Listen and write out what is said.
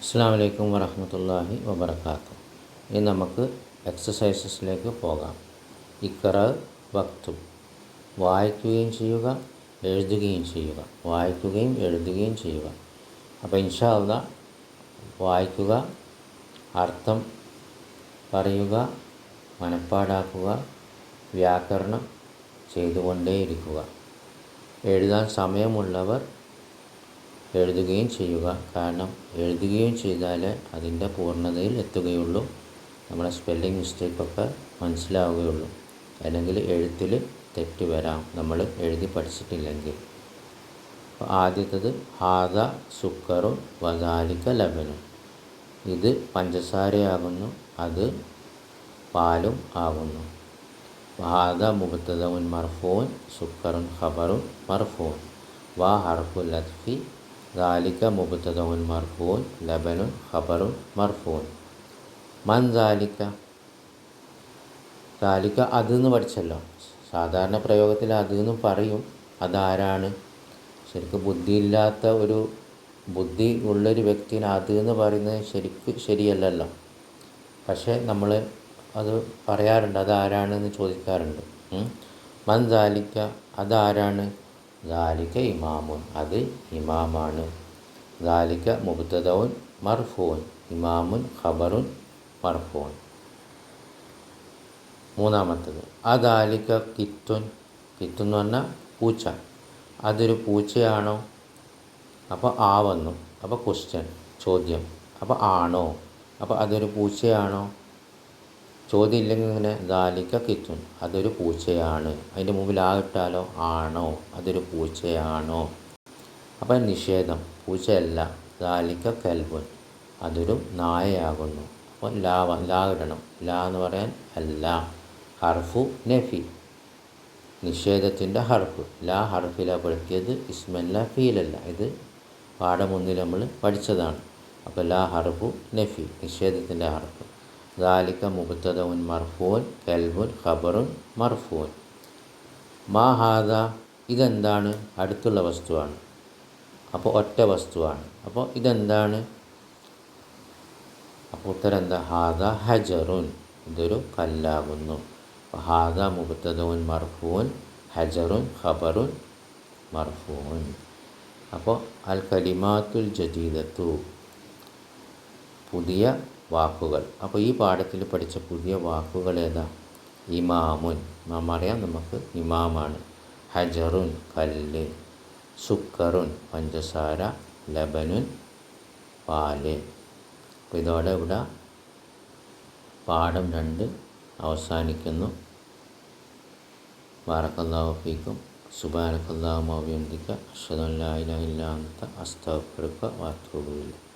അസ്സാം വലൈക്കും വറഹമത്തല്ലാഹി ഇനി നമുക്ക് എക്സസൈസസിലേക്ക് പോകാം. ഇക്കറ വക്തു. വായിക്കുകയും ചെയ്യുക എഴുതുകയും ചെയ്യുക. വായിക്കുകയും എഴുതുകയും ചെയ്യുക. അപ്പോൾ ഇൻഷാ അള്ളാ വായിക്കുക അർത്ഥം പറയുക മനപ്പാടാക്കുക വ്യാകരണം ചെയ്തുകൊണ്ടേയിരിക്കുക. എഴുതാൻ സമയമുള്ളവർ എഴുതുകയും ചെയ്യുക. കാരണം എഴുതുകയും ചെയ്താലേ അതിന്റെ പൂർണതയിൽ എത്തുകയുള്ളൂ. നമ്മുടെ സ്പെല്ലിംഗ് മിസ്റ്റേക്കൊക്കെ മനസ്സിലാവുകയുള്ളൂ. അല്ലെങ്കിൽ എഴുത്തിൽ തെറ്റ് വരാം. നമ്മൾ എഴുതി പഠിച്ചിട്ടില്ലെങ്കിൽ. അപ്പോൾ ആദ്യത്തത് ഹാദ സുക്കറും വദാലിക്ക ലബനും ഇത് പഞ്ചസാരയാകുന്നു. അത് പാലും ആകുന്നു. ഹാദ മുഖത്തതവും മർഫോൻ സുക്കറും ഖബറും മർഫോൻ. വാ ഹർഫുൽ ലത്ഫി ദാലിക്ക مبتدا മർഫൂൻ ലബനു ഖബറു മർഫൂൻ മൻ ذلك؟ ذلك അത് പഠിച്ചല്ലോ. സാധാരണ പ്രയോഗത്തിൽ അത് പറയും അതാരാണ്? ശരിക്കും ബുദ്ധിയില്ലാത്ത ഒരു ബുദ്ധി ഉള്ളൊരു വ്യക്തിന് അത് എന്ന് പറയുന്നത് ശരിക്ക് ശരിയല്ലല്ലോ. പക്ഷേ നമ്മൾ അത് പറയാറുണ്ട് അതാരാണെന്ന് ചോദിക്കാറുണ്ട്. മൻ ദാലിക്ക അതാരാണ്? ദാലിക്ക ഇമാമുൻ അത് ഇമാമാണ്. ഗാലിക മുബ്തദൗൻ മർഫൂൻ. ഇമാമുൻ ഖബറുൻ മർഫൂൻ. മൂന്നാമത്തത്. അദാലിക്ക കിത്തുൻ. കിത്തു എന്ന് പറഞ്ഞാൽ പൂച്ച. അതൊരു പൂച്ചയാണോ? അപ്പോൾ ആ വന്നു. അപ്പോൾ ക്വസ്റ്റ്യൻ ചോദ്യം. അപ്പോൾ ആണോ? അപ്പോൾ അതൊരു പൂച്ചയാണോ? ചോദ്യം ഇല്ലെങ്കിൽ ഇങ്ങനെ ദാലിക്ക കിത്തുൻ അതൊരു പൂച്ചയാണ്. അതിന്റെ മുമ്പിൽ ആ ഇട്ടാലോ? ആണോ? അതൊരു പൂച്ചയാണോ? അപ്പം നിഷേധം. പൂച്ചയല്ല ദാലിക്ക കൽബുൻ അതൊരു നായയാകുന്നു. അപ്പോൾ ലാ ലാ ഇടണം. ലാ എന്ന് പറയാൻ അല്ല. ഹർഫു നഫി. നിഷേധത്തിന്റെ ഹർഫ്. ലാ ഹർഫില ഹർഫിലപ്പെടുത്തിയത് ഇസ്മല്ല ഫീലല്ല ഇത് പാഠമൊന്നിൽ നമ്മൾ പഠിച്ചതാണ്. അപ്പോൾ ലാ ഹർഫു നഫി നിഷേധത്തിന്റെ ഹർഫ്. ദാലിക്ക مبتدا مرفوع കൽബുൻ ഖബറുൻ മർഫൂൻ. മാ ഹാദ ഇതെന്താണ്? അടുത്തുള്ള വസ്തുവാണ്. അപ്പോൾ ഒറ്റ വസ്തുവാണ്. അപ്പോൾ ഇതെന്താണ്? അപ്പോൾ ഉത്തരം എന്താ ഹാദ ഹജറുൻ. ഇതൊരു കല്ലാകുന്നു. ഹാദ മുബത്തദുൻ മർഫൂൻ ഹജറുൻ ഖബറുൻ മർഫൂൻ. അപ്പോൾ അൽ കലിമാത്തുൽ ജദീദത്തു. പുതിയ വാക്കുകൾ. അപ്പോൾ ഈ പാഠത്തിൽ പഠിച്ച പുതിയ വാക്കുകൾ ഏതാ? ഇമാമുൻ. നാം അറിയാം നമുക്ക് ഇമാമാണ്. ഹജറുൻ കല്ല്. സുക്കറുൻ പഞ്ചസാര. ലബനുൻ പാൽ. അപ്പോൾ ഇതോടെ ഇവിടെ പാഠം രണ്ട് അവസാനിക്കുന്നു. വാറക്കല്ലാഫീക്കും സുബാനക്കല്ലാമോബിയന്തിക്ക അക്ഷതല്ലായില്ലാത്ത അസ്തഫിറുക്ക വാത്തുകളില്ല